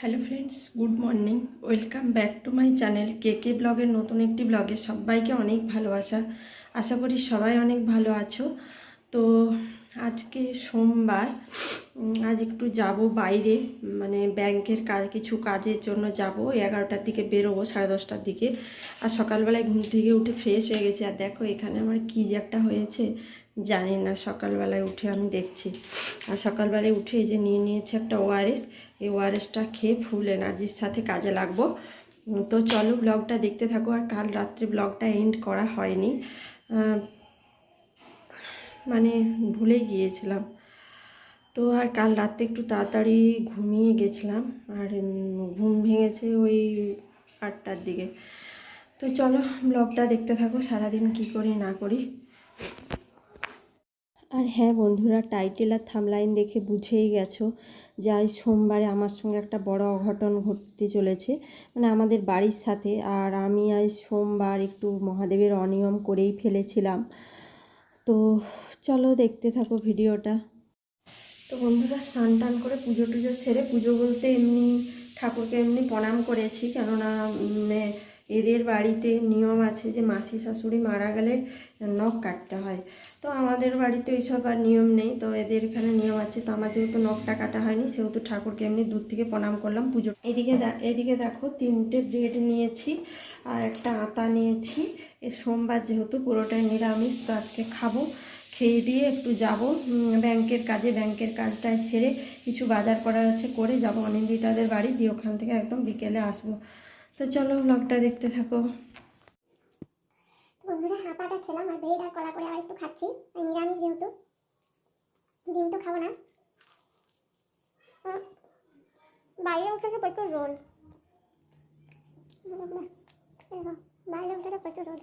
Hello friends good morning welcome back to my channel K K ব্লগের নতুন একটি ব্লগে সবাইকে অনেক ভালোবাসা। আশা করি সবাই অনেক ভালো আছো। তো আজকে সোমবার আজ একটু যাব বাইরে মানে ব্যাংকের কাজ কিছু কাজের জন্য যাব। এগারোটার দিকে বেরোবো, সাড়ে দশটার দিকে। আর সকালবেলায় ঘুম থেকে উঠে ফ্রেশ হয়ে গেছে। আর দেখো এখানে আমার কী যে একটা হয়েছে, জানি না। সকালবেলায় উঠে আমি দেখছি। আর সকালবেলায় উঠে যে নিয়ে নিয়েছে একটা ওআরএস এই ওআরএসটা খেয়ে ফুল এনার্জির সাথে কাজে লাগবো। তো চলো ব্লগটা দেখতে থাকো আর কাল রাত্রে ব্লগটা এন্ড করা হয়নি। মানে ভুলে গিয়েছিলাম। তো আর কাল রাতে একটু তাড়াতাড়ি ঘুমিয়ে গেছিলাম আর ঘুম ভেঙেছে ওই আটটার দিকে। তো চলো ব্লগটা দেখতে থাকো, সারাদিন কি করি না করি। আর হ্যাঁ বন্ধুরা টাইটেল আর থামলাইন দেখে বুঝেই গেছো। যে আজ সোমবারে আমার সঙ্গে একটা বড় অঘটন ঘটতে চলেছে। মানে আমাদের বাড়ির সাথে, আর আমি আজ সোমবার একটু মহাদেবের অনিয়ম করেই ফেলেছিলাম। তো চলো দেখতে থাকো ভিডিওটা। তো বন্ধুরা, স্নান টান করে পুজো টুজো সেরে পুজো বলতে এমনি ঠাকুরকে এমনি প্রণাম করেছি। কেননা এ- এদের বাড়িতে নিয়ম আছে যে মাসি শাশুড়ি মারা গেলে নখ কাটতে হয়। তো আমাদের বাড়িতে এইসব আর নিয়ম নেই। তো এদের এখানে নিয়ম আছে, তো আমার যেহেতু নখটা কাটা হয়নি, সেহেতু ঠাকুরকে এমনি দূর থেকে প্রণাম করলাম পুজো এদিকে এদিকে দেখো তিনটে ব্রেড নিয়েছি আর একটা আতা নিয়েছি। এ সোমবার যেহেতু পুরোটাই নিরামিষ, তো আজকে খাব। খেয়ে দিয়ে একটু যাব। ব্যাংকের কাজে, ব্যাংকের কাজটা সেরে কিছু বাজার করার আছে, করে যাব। অনিন্দিতাদের বাড়ি দিয়ে ওখান থেকে একদম বিকেলে আসব। তো চলো ব্লগটা দেখতে থাকো। বন্ধুরা হাতাটা খেলাম, আর ব্রেড আর কলা করে আবার একটু খাচ্ছি। নিরামিষ যেহেতু ডিম তো খাব না। বাইরে উঠে প্রচুর রোল বাইরে উঠে প্রচুর রোদ।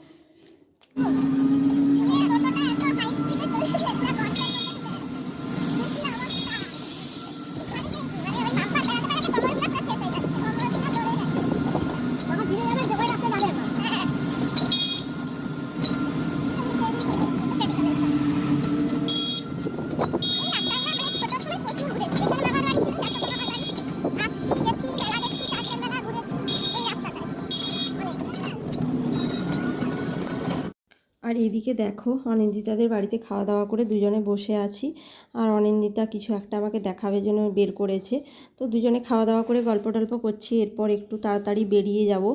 এদিকে দেখো অনিন্দিতাদের বাড়িতে খাওয়া দাওয়া করে দুজনে বসে আছি। আর অনিন্দিতা কিছু একটা আমাকে দেখাবে জন্য বের করেছে। তো দুজনে খাওয়া দাওয়া করে গল্প টল্প করছি এরপর একটু তাড়াতাড়ি বেরিয়ে যাব।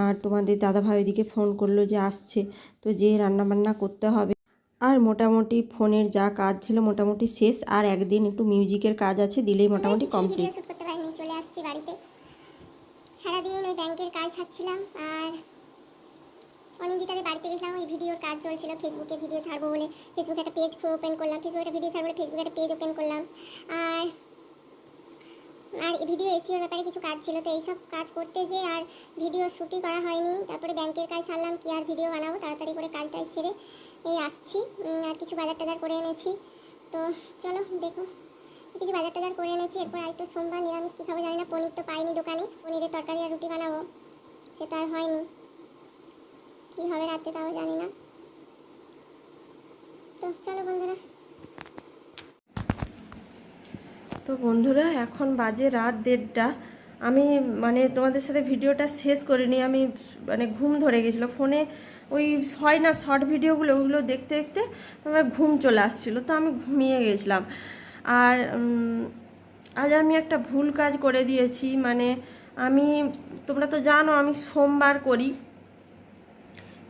আর তোমাদের দাদাভাই ওইদিকে ফোন করল যে আসছে তো যে রান্নাবান্না করতে হবে। আর মোটামুটি ফোনের যা কাজ ছিল মোটামুটি শেষ আর একদিন একটু মিউজিকের কাজ আছে দিলেই মোটামুটি কমপ্লিট চলে আসছি বাড়িতে। সারাদিন ওই ব্যাংকের কাজ থাকছিলাম আর অনিন্দিতাদের বাড়িতে গেছিলাম, ওই ভিডিওর কাজ চলছিল ফেসবুকে ভিডিও ছাড়বো বলে। ফেসবুকে একটা পেজ ওপেন করলাম ফেসবুকে একটা ভিডিও ছাড়বো বলে ফেসবুকে একটা পেজ ওপেন করলাম। আর আর ভিডিও এসিওর ব্যাপারে কিছু কাজ ছিল, তো এইসব কাজ করতে যে আর ভিডিও শ্যুটই করা হয়নি। তারপরে ব্যাংকের কাজ সারলাম, কি আর ভিডিও বানাবো, তাড়াতাড়ি করে কাজটাই সেরে এই আসছি। আর কিছু বাজার টাজার করে এনেছি। তো চলো দেখো, কিছু বাজার টাজার করে এনেছি। এরপর আর তো সোমবার, নিরামিষ, কী খাব জানি না, পনির তো পাইনি দোকানে। পনিরের তরকারি আর রুটি বানাবো সেটা আর হয়নি। কী হবে রাতে তাও জানি না। তো চলো বন্ধুরা। তো বন্ধুরা, এখন বাজে রাত দেড়টা। আমি মানে তোমাদের সাথে ভিডিওটা শেষ করিনি, আমি মানে ঘুম ধরে গেছিল। ফোনে ওই হয় না শর্ট ভিডিওগুলো, ওগুলো দেখতে দেখতে আমার ঘুম চলে আসছিল, তো আমি ঘুমিয়ে গেছিলাম। আর আজ আমি একটা ভুল কাজ করে দিয়েছি মানে আমি, তোমরা তো জানো আমি সোমবার করি।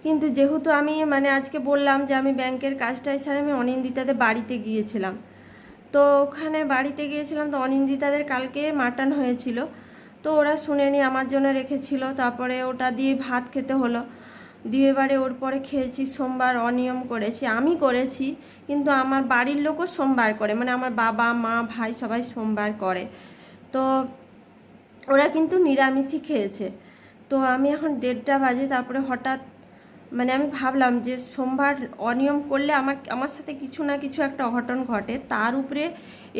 কিন্তু যেহেতু আমি মানে আজকে বললাম যে আমি ব্যাংকের কাজটা এসে আমি অনিন্দিতাদের বাড়িতে গিয়েছিলাম। তো ওখানে বাড়িতে গিয়েছিলাম, তো অনিন্দিতাদের কালকে মাটন হয়েছিল। তো ওরা শুনেনি, আমার জন্য রেখেছিল। তারপরে ওটা দিয়ে ভাত খেতে হলো। দিয়ে এবারে ওর পরে খেয়েছি, সোমবার অনিয়ম করেছি। আমি করেছি, কিন্তু আমার বাড়ির লোকও সোমবার করে। মানে আমার বাবা, মা, ভাই সবাই সোমবার করে। তো ওরা কিন্তু নিরামিষই খেয়েছে। তো আমি এখন দেড়টা বাজে, তারপরে হঠাৎ মানে আমি ভাবলাম যে সোমবার অনিয়ম করলে আমার আমার সাথে কিছু না কিছু একটা অঘটন ঘটে। তার উপরে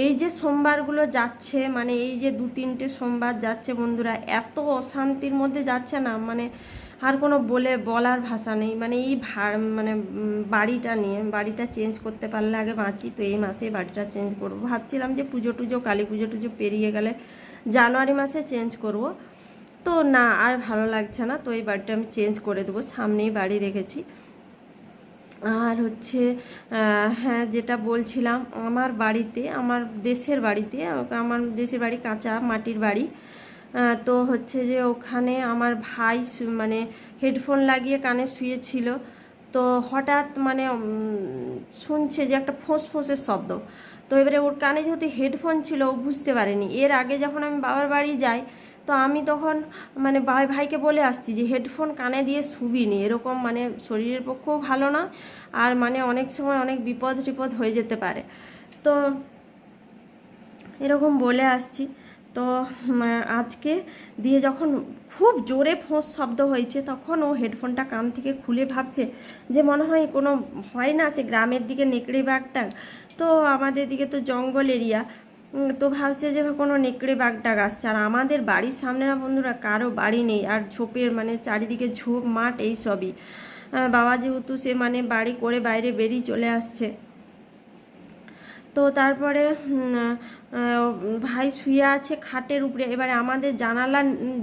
এই যে সোমবারগুলো যাচ্ছে মানে এই যে দু তিনটে সোমবার যাচ্ছে বন্ধুরা, এত অশান্তির মধ্যে যাচ্ছে না মানে আর কোনো বলে, বলার ভাষা নেই। মানে এই মানে বাড়িটা নিয়ে, বাড়িটা চেঞ্জ করতে পারলে আগে বাঁচি তো এই মাসে বাড়িটা চেঞ্জ করব। ভাবছিলাম যে পুজো টুজো, কালী পুজো টুজো পেরিয়ে গেলে জানুয়ারি মাসে চেঞ্জ করব। তো না, আর ভালো লাগছে না। তো এই বাড়িটা আমি চেঞ্জ করে দেবো। সামনেই বাড়ি রেখেছি। আর হচ্ছে হ্যাঁ যেটা বলছিলাম, আমার বাড়িতে, আমার দেশের বাড়িতে, আমার দেশের বাড়ি কাঁচা মাটির বাড়ি। তো হচ্ছে যে ওখানে আমার ভাই মানে হেডফোন লাগিয়ে কানে শুয়েছিল। তো হঠাৎ মানে শুনছে যে একটা ফোঁস ফোঁসের শব্দ। তো এবারে ওর কানে যেহেতু হেডফোন ছিল, ও বুঝতে পারেনি। এর আগে যখন আমি বাবার বাড়ি যাই তো আমি তখন মানে ভাই, ভাইকে বলে আসছি যে হেডফোন কানে দিয়ে শুবিনি এরকম মানে শরীরের পক্ষেও ভালো না আর মানে অনেক সময় অনেক বিপদ টিপদ হয়ে যেতে পারে। তো এরকম বলে আসছি। তো আজকে দিয়ে যখন খুব জোরে ফোঁস শব্দ হয়েছে, তখন ও হেডফোনটা কান থেকে খুলে ভাবছে যে, মনে হয় কোনো ভয় না আছে, গ্রামের দিকে নেকড়ে বাঘটা। তো আমাদের দিকে তো জঙ্গল এরিয়া। তো ভাবছে যে কোনো নেকড়ে বাঘটাগ আসছে। আর আমাদের বাড়ির সামনে না বন্ধুরা, কারও বাড়ি নেই। আর ঝোপের মানে চারিদিকে ঝোপ, মাঠ এই সবই। বাবা যেহেতু সে মানে বাড়ি করে বাইরে বেরিয়ে চলে আসছে। তো তারপরে ভাই শুয়ে আছে খাটের উপরে। এবারে আমাদের জানালা,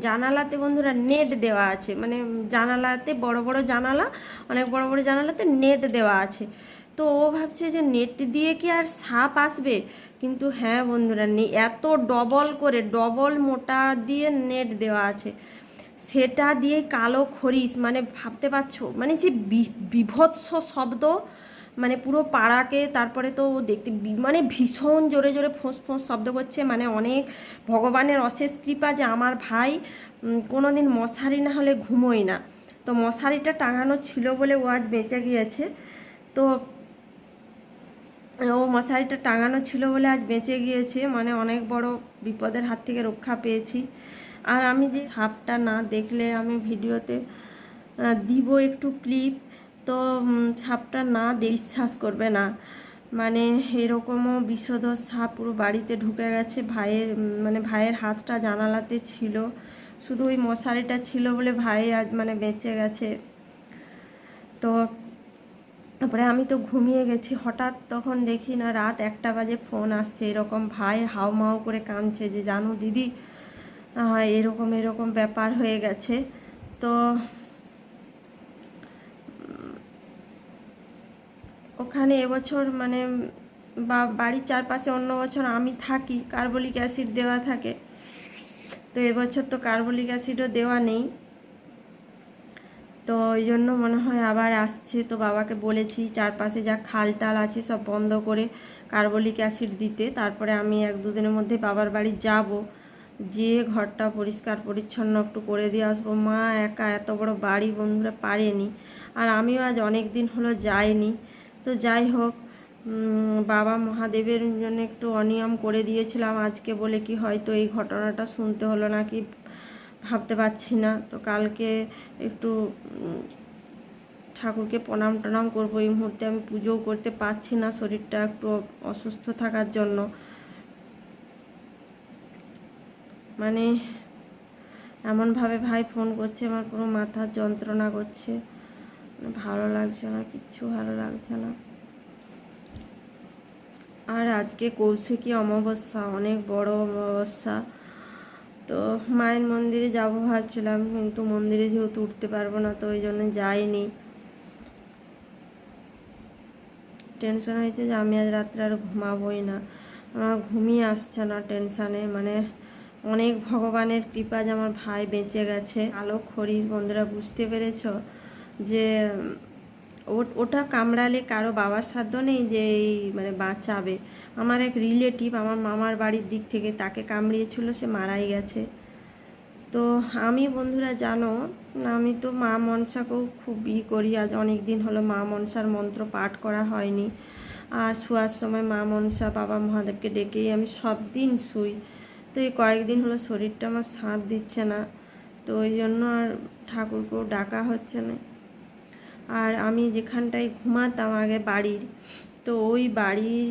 জানালাতে বন্ধুরা নেট দেওয়া আছে। মানে জানালাতে, বড় বড় জানালা, অনেক বড় বড় জানালাতে নেট দেওয়া আছে। তো ও ভাবছে যে নেট দিয়ে কি আর সাপ আসবে? কিন্তু হ্যাঁ বন্ধুরা নেই এত ডবল করে ডবল মোটা দিয়ে নেট দেওয়া আছে। সেটা দিয়ে কালো খরিস মানে ভাবতে পারছ? মানে সে বিভৎস শব্দ মানে পুরো পাড়াকে, তারপরে তো দেখতে মানে ভীষণ জোরে জোরে ফোঁস ফোঁস শব্দ করছে। মানে অনেক ভগবানের অশেষ কৃপা যে আমার ভাই কোনো দিন মশারি না হলে ঘুমোয় না। তো মশারিটা টাঙানো ছিল বলে ও আজ বেঁচে গিয়েছে। তো ও মশারিটা টাঙানো ছিল বলে আজ বেঁচে গিয়েছে মানে অনেক বড় বিপদের হাত থেকে রক্ষা পেয়েছি। আর আমি যে সাপটা না দেখলে আমি ভিডিওতে দিব একটু ক্লিপ তো সাপটা না বিশ্বাস করবে না। মানে এরকমও বিষধর সাপ পুরো বাড়িতে ঢুকে গেছে, ভাইয়ের মানে ভাইয়ের হাতটা জানালাতে ছিল। শুধু ওই মশারিটা ছিল বলে ভাই আজ মানে বেঁচে গেছে। তো তারপরে আমি তো ঘুমিয়ে গেছি, হঠাৎ তখন দেখি না রাত একটা বাজে ফোন আসছে, এরকম ভাই হাও মাও করে কাঁদছে যে, জানো দিদি এরকম এরকম ব্যাপার হয়ে গেছে। তো ওখানে এবছর মানে বা, বাড়ির চারপাশে অন্য বছর আমি থাকি, কার্বলিক অ্যাসিড দেওয়া থাকে। তো এবছর তো কার্বলিক অ্যাসিডও দেওয়া নেই। তো ওই জন্য মনে হয় আবার আসছে। তো বাবাকে বলেছি, চারপাশে যা খাল টাল আছে সব বন্ধ করে কার্বলিক অ্যাসিড দিতে। তারপরে আমি এক দুদিনের মধ্যে বাবার বাড়ি যাব। যেয়ে ঘরটা পরিষ্কার, পরিচ্ছন্ন একটু করে দিয়ে আসব। মা একা এত বড় বাড়ি বন্ধুরা পারেনি। আর আমিও আজ অনেক দিন হলো যাইনি। তো যাই হোক বাবা মহাদেবের জন্য একটু অনিয়ম করে দিয়েছিলাম আজকে বলে কি হয়তো এই ঘটনাটা শুনতে হলো নাকি ভাবতে পারছি না। তো কালকে একটু ঠাকুরকে প্রণাম টনাম করব। এই মুহূর্তে আমি পুজোও করতে পারছি না শরীরটা একটু অসুস্থ থাকার জন্য। মানে এমনভাবে ভাই ফোন করছে, আমার পুরো মাথার যন্ত্রণা করছে। মানে ভালো লাগছে না, কিচ্ছু ভালো লাগছে না। আর আজকে কৌশিকী অমাবস্যা, অনেক বড় অমাবস্যা। তো মায়ের মন্দিরে যাব ভাবছিলাম, কিন্তু মন্দিরে যেহেতু উঠতে পারব না, তো ওই জন্য যাইনি। টেনশন হয়েছে যে আমি আজ রাত্রে আর ঘুমাবোই না। আমার ঘুমিয়ে আসছে না টেনশানে মানে অনেক ভগবানের কৃপা যে আমার ভাই বেঁচে গেছে। আলো খরিস বন্ধুরা বুঝতে পেরেছ যে ওটা কামড়ালে কারও বাবার সাধ্য নেই যে এই মানে বাঁচাবে। আমার এক রিলেটিভ আমার মামার বাড়ির দিক থেকে তাকে কামড়িয়েছিল, সে মারাই গেছে। তো আমি বন্ধুরা জানো, আমি তো মা মনসাকেও খুব ই করি। আজ অনেক দিন হলো মা মনসার মন্ত্র পাঠ করা হয়নি। আর শোয়ার সময় মা মনসা বাবা মহাদেবকে ডেকেই আমি সব দিন শুই। তো এই কয়েকদিন হলো শরীরটা আমার সাথ দিচ্ছে না। তো ওই জন্য আর ঠাকুরকেও ডাকা হচ্ছে না। আর আমি যেখানটায় ঘুমাতাম আগে বাড়ির, তো ওই বাড়ির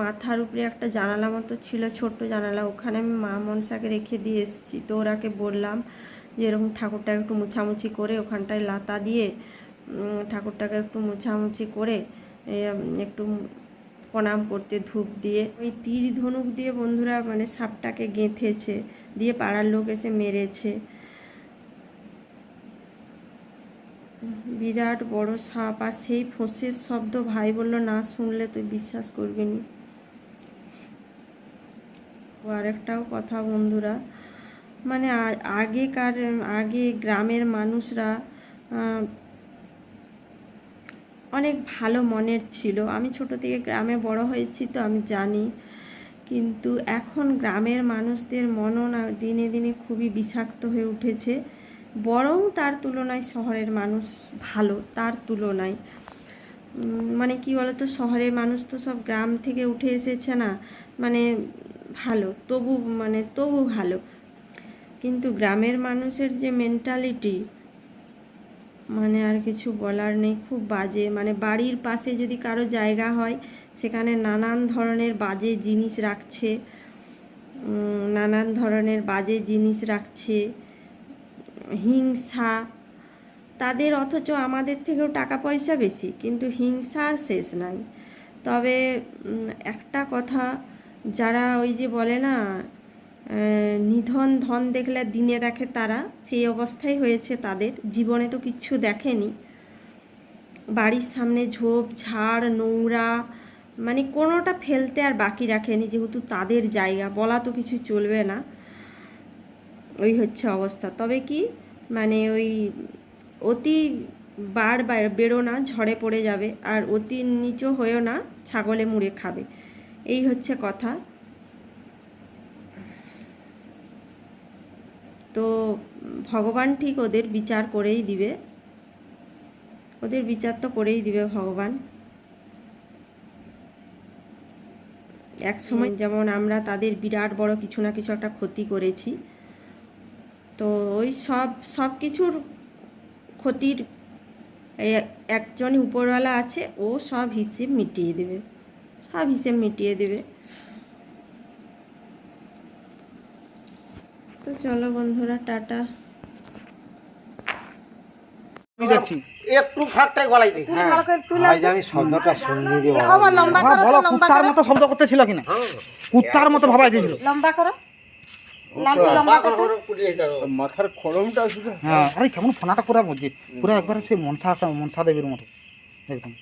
মাথার উপরে একটা জানালা মতো ছিল, ছোট্ট জানালা। ওখানে আমি মা মনসাকে রেখে দিয়ে এসেছি। তো ওরাকে বললাম যে এরকম ঠাকুরটাকে একটু মুছামুছি করে ওখানটায় লাতা দিয়ে ঠাকুরটাকে একটু মুছামুছি করে একটু প্রণাম করতে ধূপ দিয়ে, ওই তীর ধনুক দিয়ে বন্ধুরা মানে সাপটাকে গেঁথেছে, দিয়ে পাড়ার লোক এসে মেরেছে। বিরাট বড় সাপ আর সেই ফোঁসের শব্দ ভাই বলল, না শুনলে তুই বিশ্বাস করবি নি। আরেকটাও কথা, বন্ধুরা মানে আগেকার, আগে গ্রামের মানুষরা অনেক ভালো মনের ছিল। আমি ছোট থেকে গ্রামে বড় হয়েছি তো আমি জানি, কিন্তু এখন গ্রামের মানুষদের মনও না দিনে দিনে খুবই বিষাক্ত হয়ে উঠেছে। বরং তার তুলনায় শহরের মানুষ ভালো, তার তুলনায়। মানে কি বলতো, শহরের মানুষ তো সব গ্রাম থেকে উঠে এসেছে না মানে ভালো, তবু মানে তবু ভালো। কিন্তু গ্রামের মানুষের যে মেন্টালিটি মানে আর কিছু বলার নেই, খুব বাজে। মানে বাড়ির পাশে যদি কারও জায়গা হয়, সেখানে নানান ধরনের বাজে জিনিস রাখছে। নানান ধরনের বাজে জিনিস রাখছে। হিংসা। তাদের অথচ আমাদের থেকেও টাকা পয়সা বেশি, কিন্তু হিংসার শেষ নাই। তবে একটা কথা, যারা ওই যে বলে না নিধন ধন দেখলে দিনে দেখে তারা, সেই অবস্থাই হয়েছে তাদের। জীবনে তো কিচ্ছু দেখেনি। বাড়ির সামনে ঝোপ, ঝাড়, নোংরা মানে কোনোটা ফেলতে আর বাকি রাখেনি, যেহেতু তাদের জায়গা, বলা তো কিছু চলবে না। ওই হচ্ছে অবস্থা। তবে কি মানে ওই অতি বার বা- বেরো না ঝড়ে পড়ে যাবে আর অতি নিচু হয়েও না ছাগলে মুড়ে খাবে। এই হচ্ছে কথা। তো ভগবান ঠিক ওদের বিচার করেই দিবে। ওদের বিচার তো করেই দিবে ভগবান। এক সময় যেমন আমরা তাদের বিরাট বড় কিছু না কিছু একটা ক্ষতি করেছি তো ওই সব সব কিছুর ক্ষতির একজন একজনই উপরওয়ালা আছে ও সব হিসেব মিটিয়ে দেবে। সব হিসেব মিটিয়ে দেবে। তো চলো বন্ধুরা টাটা। একটু ফাঁকটাই গলাই দিই। হ্যাঁ। আমি শব্দটা শুনিনি রে বাবা। হ্যাঁ, বলো কুত্তার মতো শব্দ করতেছিল কিনা? কুত্তার মতো ভাবাই দিয়েছিল লম্বা করো লম্বা করো। মাথার খড়মটা শুধু হ্যাঁ আরে কেমন ফোনাটা পুরো বুঝছি পুরো একবারে সে মনসা মনসা দেবীর মতো একদম